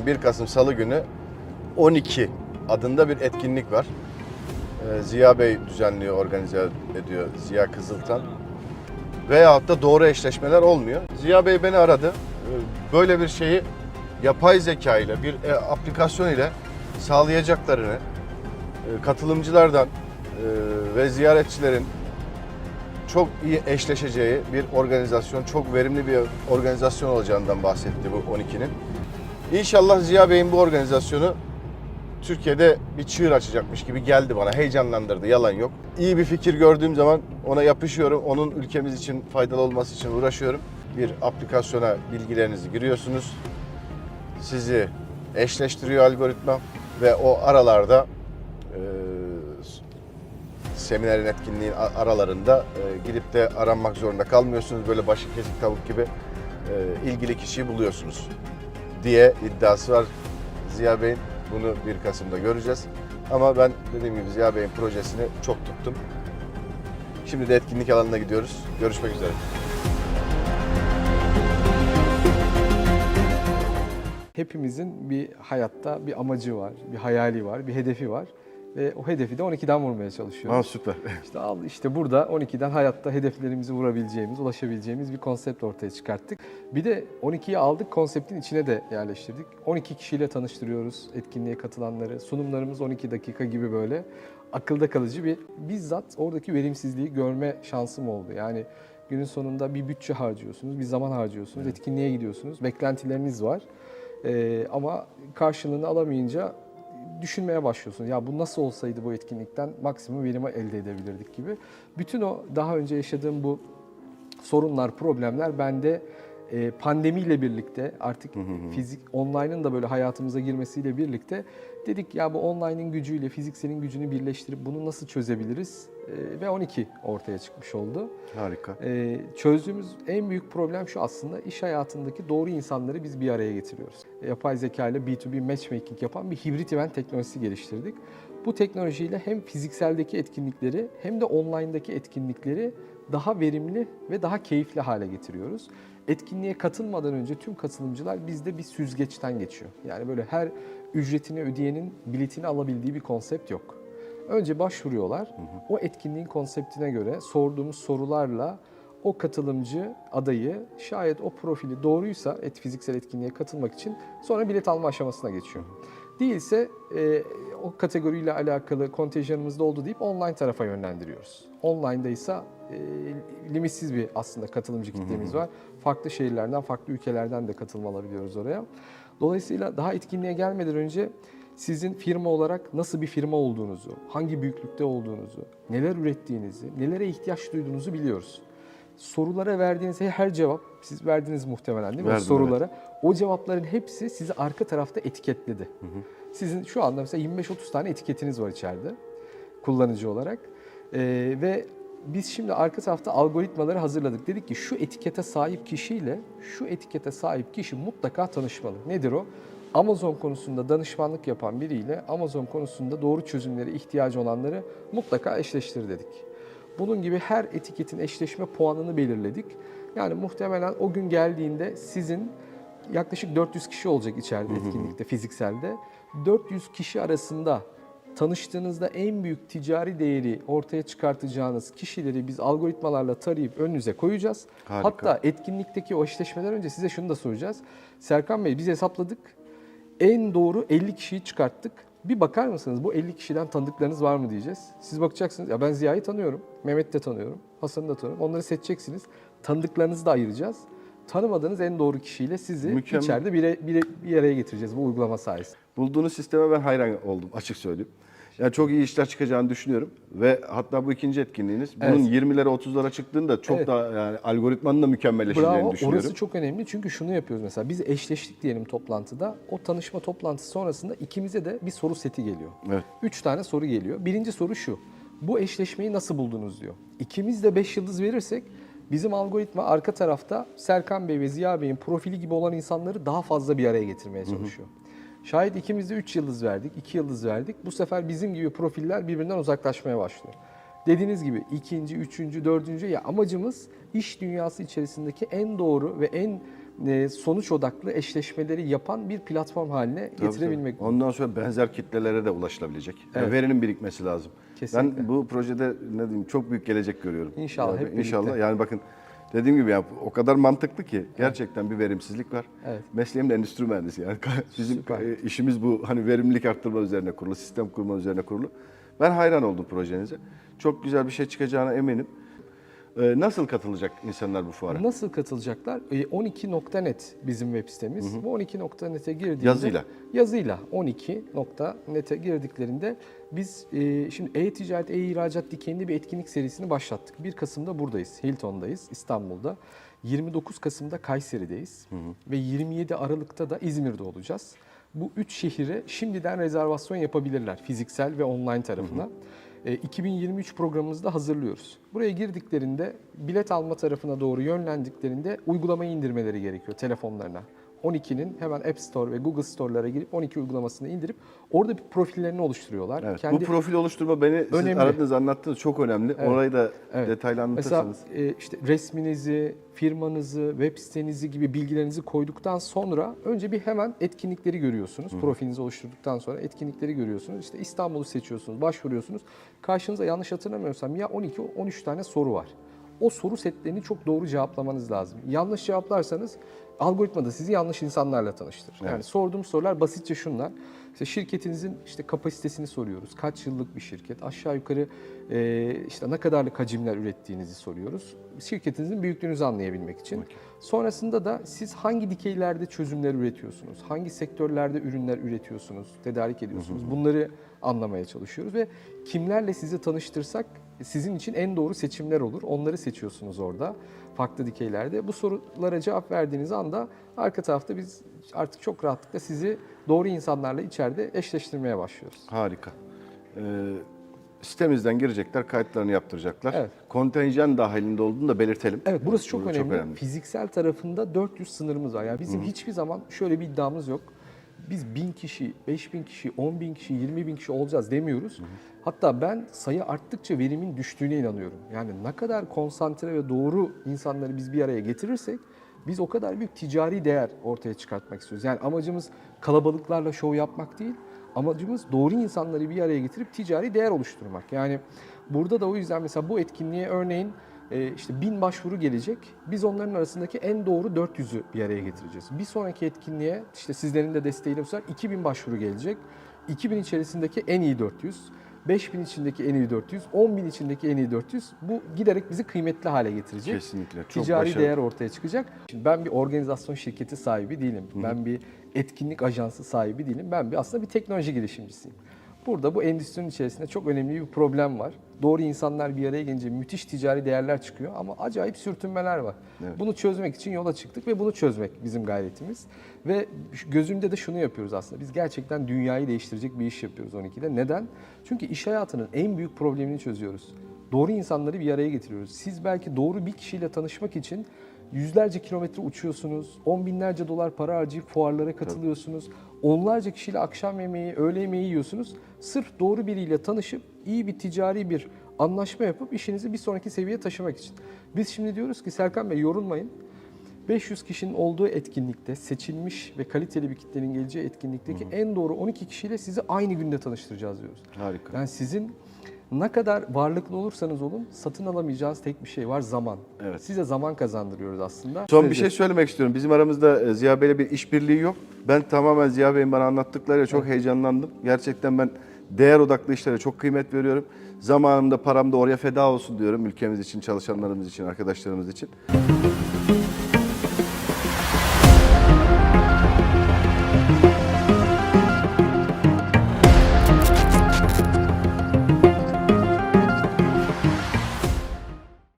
Kasım 1 Kasım Salı günü 12 adında bir etkinlik var. Ee, Ziya Bey düzenliyor, organize ediyor Ziya Kızıltan. Veyahut da doğru eşleşmeler olmuyor. Ziya Bey beni aradı. Ee, Böyle bir şeyi yapay zeka ile bir e, aplikasyon ile sağlayacaklarını e, katılımcılardan e, ve ziyaretçilerin çok iyi eşleşeceği bir organizasyon, çok verimli bir organizasyon olacağından bahsetti bu 12'nin. İnşallah Ziya Bey'in bu organizasyonu Türkiye'de bir çığır açacakmış gibi geldi bana. Heyecanlandırdı, yalan yok. İyi bir fikir gördüğüm zaman ona yapışıyorum. Onun ülkemiz için faydalı olması için uğraşıyorum. Bir aplikasyona bilgilerinizi giriyorsunuz. Sizi eşleştiriyor algoritma ve o aralarda e, seminerin etkinliğin aralarında e, gidip de aranmak zorunda kalmıyorsunuz. Böyle başı kesik tavuk gibi e, ilgili kişiyi buluyorsunuz diye iddiası var Ziya Bey'in. Bunu 1 Kasım'da göreceğiz. Ama ben dediğim gibi Ziya Bey'in projesini çok tuttum. Şimdi de etkinlik alanına gidiyoruz. Görüşmek üzere. Hepimizin bir hayatta bir amacı var, bir hayali var, bir hedefi var. Ve o hedefi de 12'den vurmaya çalışıyoruz. süper. İşte al işte burada 12'den hayatta hedeflerimizi vurabileceğimiz, ulaşabileceğimiz bir konsept ortaya çıkarttık. Bir de 12'yi aldık, konseptin içine de yerleştirdik. 12 kişiyle tanıştırıyoruz etkinliğe katılanları. Sunumlarımız 12 dakika gibi böyle akılda kalıcı bir bizzat oradaki verimsizliği görme şansım oldu. Yani günün sonunda bir bütçe harcıyorsunuz, bir zaman harcıyorsunuz, etkinliğe gidiyorsunuz, beklentileriniz var. Ee, ama karşılığını alamayınca düşünmeye başlıyorsun. Ya bu nasıl olsaydı bu etkinlikten maksimum verimi elde edebilirdik gibi. Bütün o daha önce yaşadığım bu sorunlar, problemler bende e, pandemiyle birlikte artık fizik online'ın da böyle hayatımıza girmesiyle birlikte dedik ya bu online'ın gücüyle fizikselin gücünü birleştirip bunu nasıl çözebiliriz? E, ve 12 ortaya çıkmış oldu. Harika. Ee, çözdüğümüz en büyük problem şu aslında iş hayatındaki doğru insanları biz bir araya getiriyoruz. Yapay zeka ile B2B matchmaking yapan bir hibrit event teknolojisi geliştirdik. Bu teknolojiyle hem fizikseldeki etkinlikleri hem de online'daki etkinlikleri daha verimli ve daha keyifli hale getiriyoruz. Etkinliğe katılmadan önce tüm katılımcılar bizde bir süzgeçten geçiyor. Yani böyle her ücretini ödeyenin biletini alabildiği bir konsept yok. Önce başvuruyorlar. O etkinliğin konseptine göre sorduğumuz sorularla o katılımcı adayı şayet o profili doğruysa et fiziksel etkinliğe katılmak için sonra bilet alma aşamasına geçiyor. Değilse e, o kategoriyle alakalı kontenjanımız doldu deyip online tarafa yönlendiriyoruz. Online'da ise e, limitsiz bir aslında katılımcı kitlemiz var. Farklı şehirlerden, farklı ülkelerden de katılım alabiliyoruz oraya. Dolayısıyla daha etkinliğe gelmeden önce sizin firma olarak nasıl bir firma olduğunuzu, hangi büyüklükte olduğunuzu, neler ürettiğinizi, nelere ihtiyaç duyduğunuzu biliyoruz. Sorulara verdiğiniz her cevap, siz verdiniz muhtemelen değil mi? O Verdim, sorulara. O cevapların hepsi sizi arka tarafta etiketledi. Sizin şu anda mesela 25-30 tane etiketiniz var içeride kullanıcı olarak. Ee, ve biz şimdi arka tarafta algoritmaları hazırladık. Dedik ki şu etikete sahip kişiyle şu etikete sahip kişi mutlaka tanışmalı. Nedir o? Amazon konusunda danışmanlık yapan biriyle Amazon konusunda doğru çözümlere ihtiyacı olanları mutlaka eşleştir dedik. Bunun gibi her etiketin eşleşme puanını belirledik. Yani muhtemelen o gün geldiğinde sizin yaklaşık 400 kişi olacak içeride etkinlikte, fizikselde. 400 kişi arasında tanıştığınızda en büyük ticari değeri ortaya çıkartacağınız kişileri biz algoritmalarla tarayıp önünüze koyacağız. Harika. Hatta etkinlikteki o eşleşmeden önce size şunu da soracağız. Serkan Bey biz hesapladık. En doğru 50 kişiyi çıkarttık. Bir bakar mısınız bu 50 kişiden tanıdıklarınız var mı diyeceğiz. Siz bakacaksınız. Ya ben Ziya'yı tanıyorum, Mehmet'i de tanıyorum, Hasan'ı da tanıyorum. Onları seçeceksiniz. Tanıdıklarınızı da ayıracağız. Tanımadığınız en doğru kişiyle sizi Mükemmel. içeride bir, bir, bir araya getireceğiz bu uygulama sayesinde. Bulduğunuz sisteme ben hayran oldum açık söyleyeyim. Yani çok iyi işler çıkacağını düşünüyorum ve hatta bu ikinci etkinliğiniz bunun Evet. 20'lere 30'lara çıktığında çok Evet. daha yani algoritmanın da mükemmelleşeceğini Bravo. düşünüyorum. Orası çok önemli çünkü şunu yapıyoruz mesela biz eşleştik diyelim toplantıda. O tanışma toplantısı sonrasında ikimize de bir soru seti geliyor. Evet. Üç tane soru geliyor. Birinci soru şu. Bu eşleşmeyi nasıl buldunuz diyor. İkimiz de 5 yıldız verirsek bizim algoritma arka tarafta Serkan Bey ve Ziya Bey'in profili gibi olan insanları daha fazla bir araya getirmeye çalışıyor. Şayet ikimiz de 3 yıldız verdik, 2 yıldız verdik. Bu sefer bizim gibi profiller birbirinden uzaklaşmaya başlıyor. Dediğiniz gibi ikinci, üçüncü, dördüncü ya amacımız iş dünyası içerisindeki en doğru ve en sonuç odaklı eşleşmeleri yapan bir platform haline Tabii, getirebilmek. tabii. Ondan sonra benzer kitlelere de ulaşılabilecek. Yani Evet. verinin birikmesi lazım. Kesinlikle. Ben bu projede ne diyeyim çok büyük gelecek görüyorum. İnşallah, Yani hep birlikte. İnşallah. Yani bakın dediğim gibi ya o kadar mantıklı ki gerçekten bir verimsizlik var. Evet. Mesleğim de endüstri mühendisi yani bizim Süper. e, işimiz bu hani verimlilik arttırma üzerine kurulu, sistem kurma üzerine kurulu. Ben hayran oldum projenize. Çok güzel bir şey çıkacağına eminim. Ee, nasıl katılacak insanlar bu fuara? Nasıl katılacaklar? E, 12.net bizim web sitemiz. Bu 12.net'e girdiğinde Yazıyla. yazıyla 12.net'e girdiklerinde biz e, şimdi e-ticaret, e-ihracat dikenli bir etkinlik serisini başlattık. 1 Kasım'da buradayız. Hilton'dayız İstanbul'da. 29 Kasım'da Kayseri'deyiz ve 27 Aralık'ta da İzmir'de olacağız. Bu üç şehire şimdiden rezervasyon yapabilirler fiziksel ve online tarafına. E, 2023 programımızda hazırlıyoruz. Buraya girdiklerinde bilet alma tarafına doğru yönlendiklerinde uygulamayı indirmeleri gerekiyor telefonlarına. 12'nin hemen App Store ve Google Store'lara girip 12 uygulamasını indirip orada bir profillerini oluşturuyorlar. Evet, Kendi- Bu profil oluşturma beni siz Önemli. aradınız anlattınız çok önemli. Evet. Orayı da Evet. detaylı Mesela anlatırsanız. e, işte resminizi, firmanızı, web sitenizi gibi bilgilerinizi koyduktan sonra önce bir hemen etkinlikleri görüyorsunuz. Profilinizi oluşturduktan sonra etkinlikleri görüyorsunuz. İşte İstanbul'u seçiyorsunuz, başvuruyorsunuz. Karşınıza yanlış hatırlamıyorsam ya 12-13 tane soru var. O soru setlerini çok doğru cevaplamanız lazım. Yanlış cevaplarsanız algoritma da sizi yanlış insanlarla tanıştırır. Yani sorduğum sorular basitçe şunlar. İşte şirketinizin işte kapasitesini soruyoruz. Kaç yıllık bir şirket? Aşağı yukarı e, işte ne kadarlık hacimler ürettiğinizi soruyoruz. Şirketinizin büyüklüğünüzü anlayabilmek için. Sonrasında da siz hangi dikeylerde çözümler üretiyorsunuz? Hangi sektörlerde ürünler üretiyorsunuz? Tedarik ediyorsunuz? Bunları anlamaya çalışıyoruz ve kimlerle sizi tanıştırsak sizin için en doğru seçimler olur. Onları seçiyorsunuz orada farklı dikeylerde. Bu sorulara cevap verdiğiniz anda arka tarafta biz artık çok rahatlıkla sizi doğru insanlarla içeride eşleştirmeye başlıyoruz. Harika. Ee, sitemizden girecekler, kayıtlarını yaptıracaklar. Evet. Kontenjan dahilinde olduğunu da belirtelim. Evet burası çok, Bu önemli. Fiziksel tarafında 400 sınırımız var. Yani bizim hiçbir zaman şöyle bir iddiamız yok. Biz 1000 kişi, 5000 kişi, 10 bin kişi, 20 bin kişi olacağız demiyoruz. Hatta ben sayı arttıkça verimin düştüğüne inanıyorum. Yani ne kadar konsantre ve doğru insanları biz bir araya getirirsek biz o kadar büyük ticari değer ortaya çıkartmak istiyoruz. Yani amacımız kalabalıklarla şov yapmak değil. Amacımız doğru insanları bir araya getirip ticari değer oluşturmak. Yani burada da o yüzden mesela bu etkinliğe örneğin e, işte bin başvuru gelecek. Biz onların arasındaki en doğru 400'ü bir araya getireceğiz. Bir sonraki etkinliğe işte sizlerin de desteğiyle bu sefer 2000 başvuru gelecek. 2000 içerisindeki en iyi 400, 5000 içindeki en iyi 400, 10.000 içindeki en iyi 400. Bu giderek bizi kıymetli hale getirecek. Kesinlikle. Çok Ticari başarılı. değer ortaya çıkacak. Şimdi ben bir organizasyon şirketi sahibi değilim. Ben bir etkinlik ajansı sahibi değilim. Ben bir aslında bir teknoloji girişimcisiyim. Burada bu endüstrinin içerisinde çok önemli bir problem var. Doğru insanlar bir araya gelince müthiş ticari değerler çıkıyor ama acayip sürtünmeler var. Evet. Bunu çözmek için yola çıktık ve bunu çözmek bizim gayretimiz. Ve gözümde de şunu yapıyoruz aslında. Biz gerçekten dünyayı değiştirecek bir iş yapıyoruz 12'de. Neden? Çünkü iş hayatının en büyük problemini çözüyoruz. Doğru insanları bir araya getiriyoruz. Siz belki doğru bir kişiyle tanışmak için yüzlerce kilometre uçuyorsunuz, on binlerce dolar para harcayıp fuarlara katılıyorsunuz, onlarca kişiyle akşam yemeği, öğle yemeği yiyorsunuz. Sırf doğru biriyle tanışıp iyi bir ticari bir anlaşma yapıp işinizi bir sonraki seviyeye taşımak için. Biz şimdi diyoruz ki Serkan Bey yorulmayın. 500 kişinin olduğu etkinlikte seçilmiş ve kaliteli bir kitlenin geleceği etkinlikteki en doğru 12 kişiyle sizi aynı günde tanıştıracağız diyoruz. Harika. Yani sizin ne kadar varlıklı olursanız olun satın alamayacağınız tek bir şey var zaman. Evet. Size zaman kazandırıyoruz aslında. Son bir Süreci- şey söylemek istiyorum. Bizim aramızda e, Ziya Bey'le bir işbirliği yok. Ben tamamen Ziya Bey'in bana anlattıklarıyla çok heyecanlandım. Gerçekten ben değer odaklı işlere çok kıymet veriyorum. Zamanımda, param da oraya feda olsun diyorum. Ülkemiz için, çalışanlarımız için, arkadaşlarımız için.